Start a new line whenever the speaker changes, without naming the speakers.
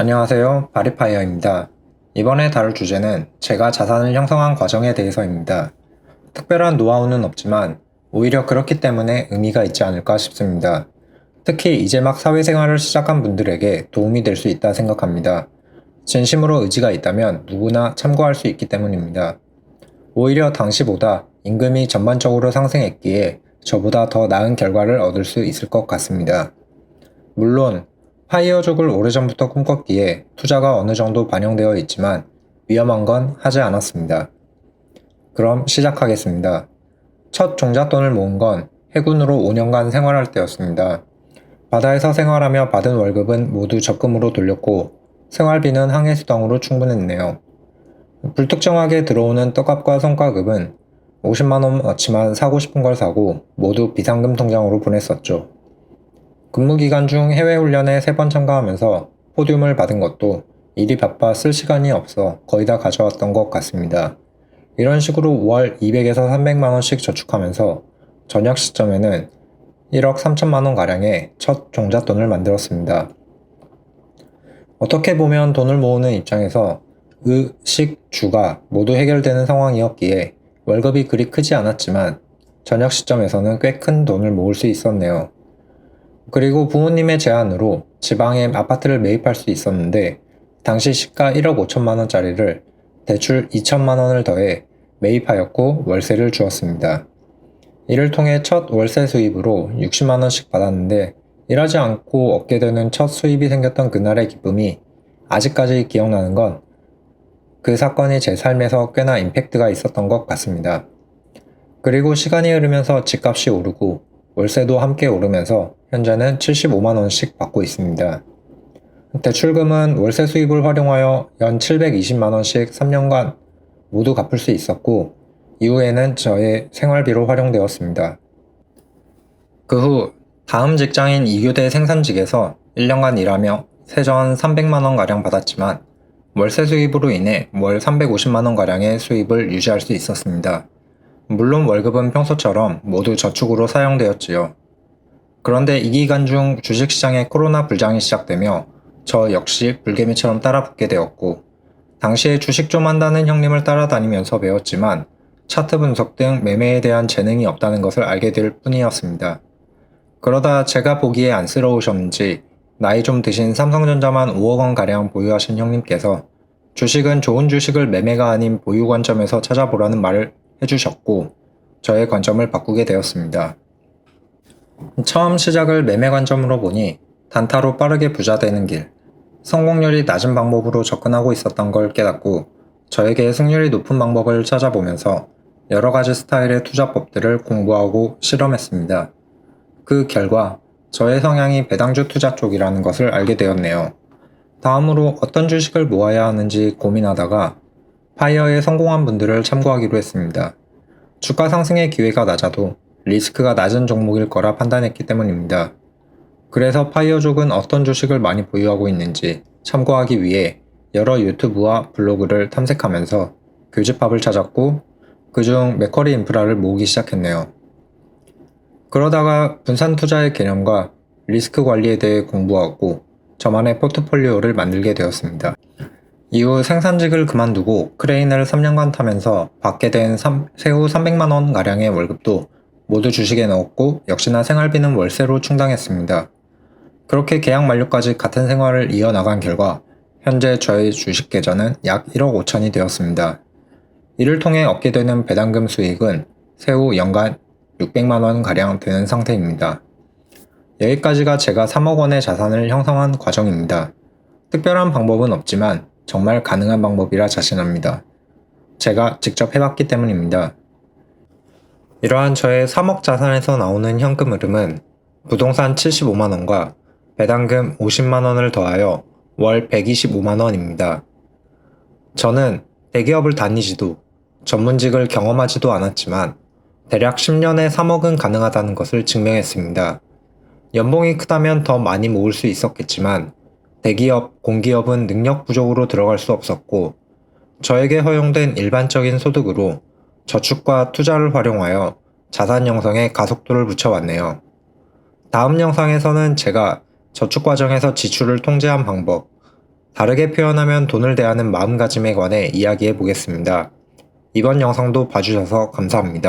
안녕하세요. 바리파이어입니다. 이번에 다룰 주제는 제가 자산을 형성한 과정에 대해서입니다. 특별한 노하우는 없지만 오히려 그렇기 때문에 의미가 있지 않을까 싶습니다. 특히 이제 막 사회생활을 시작한 분들에게 도움이 될 수 있다 생각합니다. 진심으로 의지가 있다면 누구나 참고할 수 있기 때문입니다. 오히려 당시보다 임금이 전반적으로 상승했기에 저보다 더 나은 결과를 얻을 수 있을 것 같습니다. 물론 파이어족을 오래전부터 꿈꿨기에 투자가 어느 정도 반영되어 있지만 위험한 건 하지 않았습니다. 그럼 시작하겠습니다. 첫 종잣돈을 모은 건 해군으로 5년간 생활할 때였습니다. 바다에서 생활하며 받은 월급은 모두 적금으로 돌렸고 생활비는 항해수당으로 충분했네요. 불특정하게 들어오는 떡값과 성과급은 50만원 어치만 사고 싶은 걸 사고 모두 비상금 통장으로 보냈었죠. 근무 기간 중 해외 훈련에 세 번 참가하면서 포듐을 받은 것도 일이 바빠 쓸 시간이 없어 거의 다 가져왔던 것 같습니다. 이런 식으로 월 200에서 300만 원씩 저축하면서 저녁 시점에는 1억 3천만 원 가량의 첫 종잣돈을 만들었습니다. 어떻게 보면 돈을 모으는 입장에서 의, 식, 주가 모두 해결되는 상황이었기에 월급이 그리 크지 않았지만 저녁 시점에서는 꽤 큰 돈을 모을 수 있었네요. 그리고 부모님의 제안으로 지방에 아파트를 매입할 수 있었는데 당시 시가 1억 5천만 원짜리를 대출 2천만 원을 더해 매입하였고 월세를 주었습니다. 이를 통해 첫 월세 수입으로 60만 원씩 받았는데 일하지 않고 얻게 되는 첫 수입이 생겼던 그날의 기쁨이 아직까지 기억나는 건 그 사건이 제 삶에서 꽤나 임팩트가 있었던 것 같습니다. 그리고 시간이 흐르면서 집값이 오르고 월세도 함께 오르면서 현재는 75만원씩 받고 있습니다. 대출금은 월세 수입을 활용하여 연 720만원씩 3년간 모두 갚을 수 있었고, 이후에는 저의 생활비로 활용되었습니다. 그 후 다음 직장인 2교대 생산직에서 1년간 일하며 세전 300만원가량 받았지만 월세 수입으로 인해 월 350만원가량의 수입을 유지할 수 있었습니다. 물론 월급은 평소처럼 모두 저축으로 사용되었지요. 그런데 이 기간 중 주식시장에 코로나 불장이 시작되며 저 역시 불개미처럼 따라붙게 되었고, 당시에 주식 좀 한다는 형님을 따라다니면서 배웠지만 차트 분석 등 매매에 대한 재능이 없다는 것을 알게 될 뿐이었습니다. 그러다 제가 보기에 안쓰러우셨는지 나이 좀 드신 삼성전자만 5억 원가량 보유하신 형님께서 주식은 좋은 주식을 매매가 아닌 보유 관점에서 찾아보라는 말을 해주셨고 저의 관점을 바꾸게 되었습니다. 처음 시작을 매매 관점으로 보니 단타로 빠르게 부자 되는 길, 성공률이 낮은 방법으로 접근하고 있었던 걸 깨닫고 저에게 승률이 높은 방법을 찾아보면서 여러 가지 스타일의 투자법들을 공부하고 실험했습니다. 그 결과 저의 성향이 배당주 투자 쪽이라는 것을 알게 되었네요. 다음으로 어떤 주식을 모아야 하는지 고민하다가 파이어에 성공한 분들을 참고하기로 했습니다. 주가 상승의 기회가 낮아도 리스크가 낮은 종목일 거라 판단했기 때문입니다. 그래서 파이어족은 어떤 주식을 많이 보유하고 있는지 참고하기 위해 여러 유튜브와 블로그를 탐색하면서 교집합을 찾았고 그중 맥커리 인프라를 모으기 시작했네요. 그러다가 분산 투자의 개념과 리스크 관리에 대해 공부하고 저만의 포트폴리오를 만들게 되었습니다. 이후 생산직을 그만두고 크레인을 3년간 타면서 받게 된 3, 세후 300만원 가량의 월급도 모두 주식에 넣었고 역시나 생활비는 월세로 충당했습니다. 그렇게 계약 만료까지 같은 생활을 이어나간 결과 현재 저의 주식 계좌는 약 1억 5천이 되었습니다. 이를 통해 얻게 되는 배당금 수익은 세후 연간 600만원 가량 되는 상태입니다. 여기까지가 제가 3억 원의 자산을 형성한 과정입니다. 특별한 방법은 없지만 정말 가능한 방법이라 자신합니다. 제가 직접 해봤기 때문입니다. 이러한 저의 3억 자산에서 나오는 현금 흐름은 부동산 75만원과 배당금 50만원을 더하여 월 125만원입니다. 저는 대기업을 다니지도 전문직을 경험하지도 않았지만 대략 10년에 3억은 가능하다는 것을 증명했습니다. 연봉이 크다면 더 많이 모을 수 있었겠지만 대기업, 공기업은 능력 부족으로 들어갈 수 없었고 저에게 허용된 일반적인 소득으로 저축과 투자를 활용하여 자산 형성에 가속도를 붙여왔네요. 다음 영상에서는 제가 저축 과정에서 지출을 통제한 방법, 다르게 표현하면 돈을 대하는 마음가짐에 관해 이야기해 보겠습니다. 이번 영상도 봐주셔서 감사합니다.